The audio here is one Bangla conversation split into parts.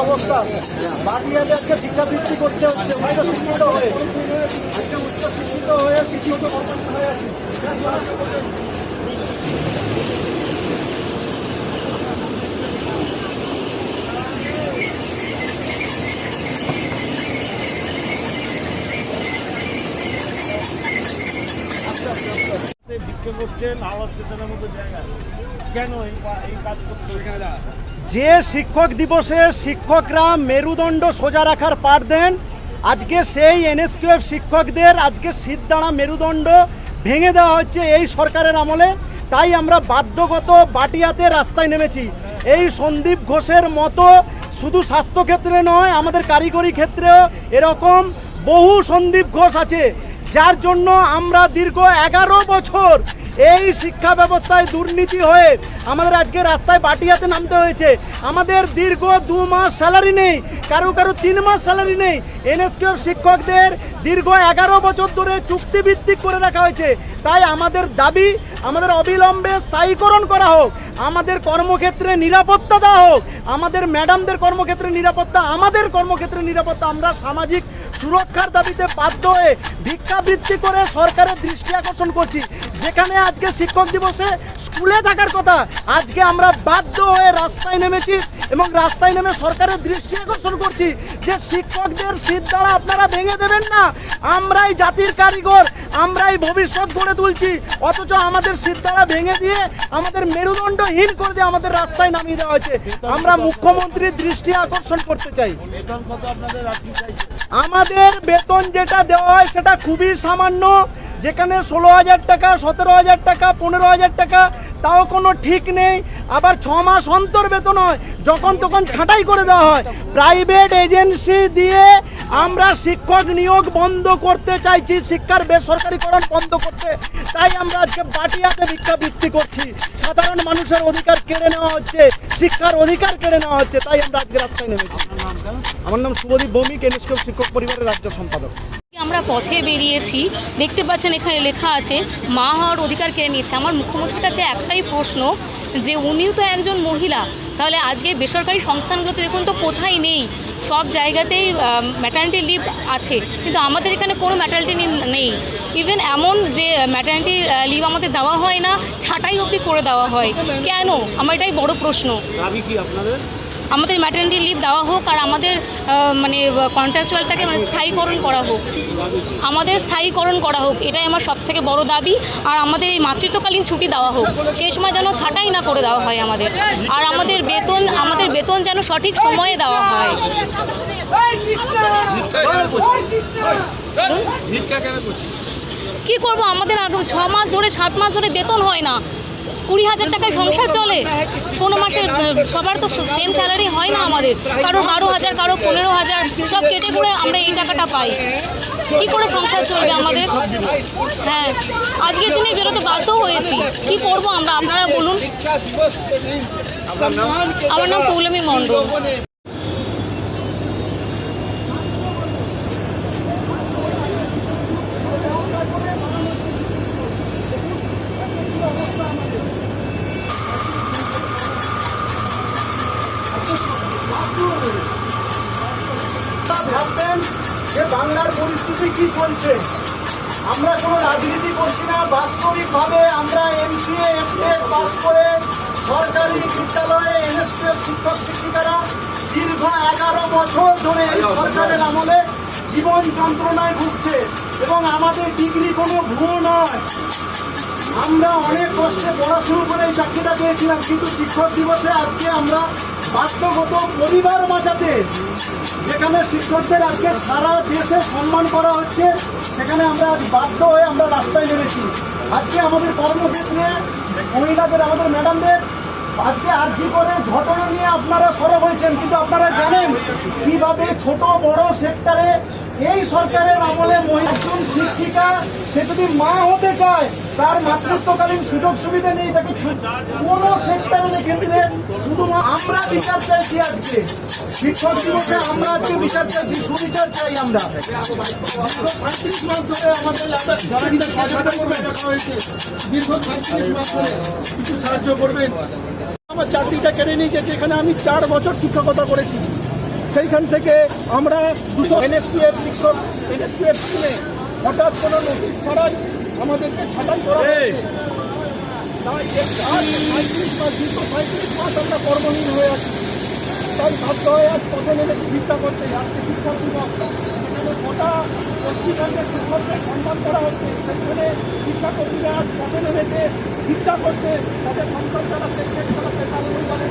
অবস্থা বাড়িয়াদেরকে শিক্ষাবৃত্তি করতে হচ্ছে হয়তো শিক্ষিত হয়ে আজকে উচ্চ শিক্ষিত হয়ে শিক্ষিত হয়ে আছে বিক্ষোভ করছেন আওয়াজ চেতনার মতো জায়গা। কেন এই কাজ করতে যে শিক্ষক দিবসে শিক্ষকরা মেরুদণ্ড সোজা রাখার পাঠ দেন আজকে সেই এনএসকিউএফ শিক্ষকদের আজকে সিদ্ধারা মেরুদণ্ড ভেঙে দেওয়া হচ্ছে এই সরকারের আমলে। তাই আমরা বাধ্যগত বাটিয়াতে রাস্তায় নেমেছি। এই সন্দীপ ঘোষের মতো শুধু স্বাস্থ্যক্ষেত্রে নয় আমাদের কারিগরি ক্ষেত্রেও এরকম বহু সন্দীপ ঘোষ আছে। যার জন্য আমরা দীর্ঘ এগারো বছর এই শিক্ষা ব্যবস্থায় দুর্নীতি হয়ে আমাদের আজকে রাস্তায় বাটিয়াতে নামতে হয়েছে। আমাদের দীর্ঘ দু মাস স্যালারি নেই, কারও কারও তিন মাস স্যালারি নেই। এনএসকিউ শিক্ষকদের দীর্ঘ এগারো বছর ধরে চুক্তিভিত্তিক করে রাখা হয়েছে। তাই আমাদের দাবি, আমাদের অবিলম্বে স্থায়ীকরণ করা হোক, আমাদের কর্মক্ষেত্রে নিরাপত্তা দেওয়া হোক। আমাদের ম্যাডামদের কর্মক্ষেত্রে নিরাপত্তা, আমাদের কর্মক্ষেত্রে নিরাপত্তা আমরা সামাজিক সুরক্ষার দাবিতে বাধ্য হয়ে ভিক্ষাবৃত্তি করে সরকারের দৃষ্টি আকর্ষণ করছি। যেখানে আজকে শিক্ষক দিবসে স্কুলে থাকার কথা। আজকে আমরা বাধ্য হয়ে রাস্তায় নেমেছি এবং রাস্তায় নেমে সরকারের দৃষ্টি আকর্ষণ করছি যে শিক্ষকদের শীত দ্বারা আপনারা ভেঙে দেবেন না। আমরাই জাতির কারিগর আমরাই ভবিষ্যৎ গড়ে তুলছি। অথচ আমাদের শীত দ্বারা ভেঙে দিয়ে আমাদের মেরুদণ্ডহীন করে দিয়ে আমাদের রাস্তায় নামিয়ে দেওয়া হয়েছে। আমরা মুখ্যমন্ত্রীর দৃষ্টি আকর্ষণ করতে চাই। আমাদের বেতন যেটা দেওয়া হয় সেটা খুবই সামান্য। যেখানে ষোলো হাজার টাকা, সতেরো হাজার টাকা, পনেরো হাজার টাকা, তাও কোনো ঠিক নেই। আবার ছ মাস অন্তর বেতন হয়, যখন তখন ছাঁটাই করে দেওয়া হয়। প্রাইভেট এজেন্সি দিয়ে আমরা শিক্ষক নিয়োগ বন্ধ করতে চাইছি, শিক্ষার বেসরকারিকরণ বন্ধ করতে। তাই আমরা আজকে বাটিয়াতে ভিক্ষাবৃত্তি করছি। সাধারণ মানুষের অধিকার কেড়ে নেওয়া হচ্ছে, শিক্ষার অধিকার কেড়ে নেওয়া হচ্ছে, তাই আমরা আজকে রাস্তায় নেমেছি। আমার নাম শুভদীপ ভৌমিক এনএসকে শিক্ষক পরিবারের রাজ্য সম্পাদক। আমরা পথে বেরিয়েছি। দেখতে পাচ্ছেন এখানে লেখা আছে, মা হওয়ার অধিকার কেড়ে নিয়েছে? আমার মুখ্যমন্ত্রীর কাছে একটাই প্রশ্ন, যে উনিও তো একজন মহিলা, তাহলে আজকে বেসরকারি সংস্থানগুলোতে দেখুন তো কোথায় নেই। সব জায়গাতেই ম্যাটার্নিটি লিভ আছে, কিন্তু আমাদের এখানে কোনো ম্যাটার্নিটি লিভ নেই। ইভেন এমন যে ম্যাটার্নিটি লিভ আমাদের দেওয়া হয় না, ছাটাই অবধি করে দেওয়া হয়। কেন? আমার এটাই বড় প্রশ্ন। আপনাদের? আমাদের ম্যাটার্নিটি লিভ দেওয়া হোক আর আমাদের মানে কন্ট্রাকচুয়ালটাকে মানে স্থায়ীকরণ করা হোক। আমাদের স্থায়ীকরণ করা হোক এটাই আমার সব থেকে বড় দাবি। আর আমাদের এই মাতৃত্বকালীন ছুটি দেওয়া হোক সেই সময় যেন ছাটাই না করে দেওয়া হয় আমাদের। আর আমাদের বেতন আমাদের বেতন যেন সঠিক সময়ে দেওয়া হয়। কি করব? আমাদের আগে ছ মাস ধরে সাত মাস ধরে বেতন হয় না। কুড়ি হাজার টাকায় সংসার চলে। কোনো মাসে সবার তো সেম স্যালারি হয় না আমাদের। কারও বারো হাজার কারও পনেরো হাজার, সব কেটে পড়ে আমরা এই টাকাটা পাই। কি করে সংসার চলবে আমাদের? হ্যাঁ। আজকের দিনে বেরোতে বাধ্য হয়েছি। কি করব আমরা? আপনারা বলুন। আমার নাম পৌলমী মণ্ডল। বাংলার পরিস্থিতি কি চলছে? আমরা কোনো রাজনীতি করছি না, বাস্তবিকভাবে আমরা এমসিএ এমসিএ পাস করে সরকারি বিদ্যালয়ে এনএসপিএফ শিক্ষক শিক্ষিকারা দীর্ঘ এগারো বছর ধরে এই সরকারের আমলে জীবন যন্ত্রণায় ভুগছে এবং আমাদের ডিগ্রি কোনো ভুল নয়। আমরা অনেক কষ্টে পড়াশুনো করে এই চাকরিটা পেয়েছিলাম, কিন্তু শিক্ষক দিবসে আজকে আমরা বাধ্যগত পরিবার বাঁচাতে যেখানে শিক্ষকদের আজকে সারা দেশে সম্মান করা হচ্ছে, সেখানে আমরা আজ বাধ্য হয়ে আমরা রাস্তায় নেমেছি। আজকে আমাদের কর্মক্ষেত্রে মহিলাদের, আমাদের ম্যাডামদের আজকে আর্জি করে ঘটনা নিয়ে আপনারা সরব হয়েছেন, কিন্তু আপনারা জানেন কীভাবে ছোট, বড় সেক্টরে এই সরকারের আমলে একজন শিক্ষিকা, সে যদি মা হতে চায় তার মাতৃত্বকালীন সুযোগ সুবিধা নেই, তাকে কোনো সেক্টরে দিলে শুধু আমরা বিচার চাইছি আজকে। শিক্ষক দিবসে আমরা আজকে বিচার চাইছি, সুবিচার চাই আমরা। পঁয়ত্রিশ মাস ধরে আমাদের দীর্ঘ পঁয়ত্রিশ মাস ধরে কিছু সাহায্য করবেন। আমার চাকরিটা কেড়ে নিয়েছে, যেখানে আমি চার বছর শিক্ষকতা করেছি। সেইখান থেকে আমরা দুশো এনএসপিএফ শিক্ষক এনএসপিএফ স্কুলে হঠাৎ কোনো নোটিশ ছাড়াই আমাদেরকে ছাঁটাই করা তাই পঁয়ত্রিশ মাস দীর্ঘ পঁয়ত্রিশ মাস আমরা কর্মহীন হয়ে আছি। তাই বাধ্য হয়ে আজ পথে নেমেছি ভিক্ষা করতে আজকে দিবস এখানে গোটা পশ্চিমবঙ্গের শিক্ষকদের সম্মান করা হচ্ছে। সেখানে শিক্ষাকর্মীরা আজ পথে নেমেছে ভিক্ষা করতে তাদের সংসার চালাচ্ছে পেট চালাচ্ছে তার পরিবারের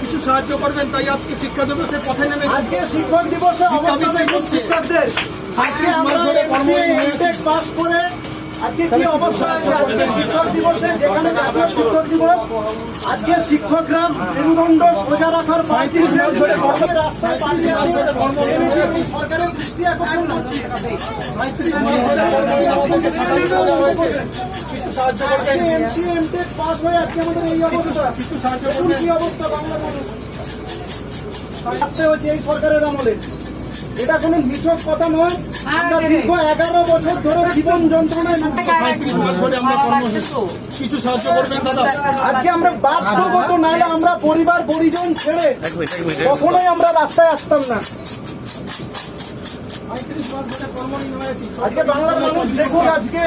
কিছু সাহায্য করবেন তাই আজকে শিক্ষা দিবসের পথে নেমেছি আজকে শিক্ষক দিবসে অবস্থা দেখুন শিক্ষকদের আজকে আমরা এমটেক পাস করে আজকে কি অবস্থা আছে আজকে শিক্ষক দিবসে যেখানে জাতীয় শিক্ষক দিবস আজকে শিক্ষকরা মেরুদণ্ড সোজা রাখার পঁয়ত্রিশ ধরে রাস্তায় পাঠিয়ে সরকারের দৃষ্টি আকর্ষণ করছে। এমসি এমটেক পাস হয়ে আজকে আমাদের এই অবস্থা। কিছু সাহায্য দেখুন করবেন? কি অবস্থা বাংলা মানুষ? আসতে হচ্ছে এই সরকারের আমলে। এটা কোনো মিছক কথা নয়। আমরা দীর্ঘ এগারো বছর ধরে জীবন যন্ত্রণায় ধরে আমরা কর্মহীন কিছু সাহায্য করবেন দাদা? আজকে আমরা বাধ্যগত নাহলে আমরা পরিবার পরিজন ছেড়ে কখনোই আমরা রাস্তায় আসতাম না। আজকে বাংলার মানুষ দেখুন আজকে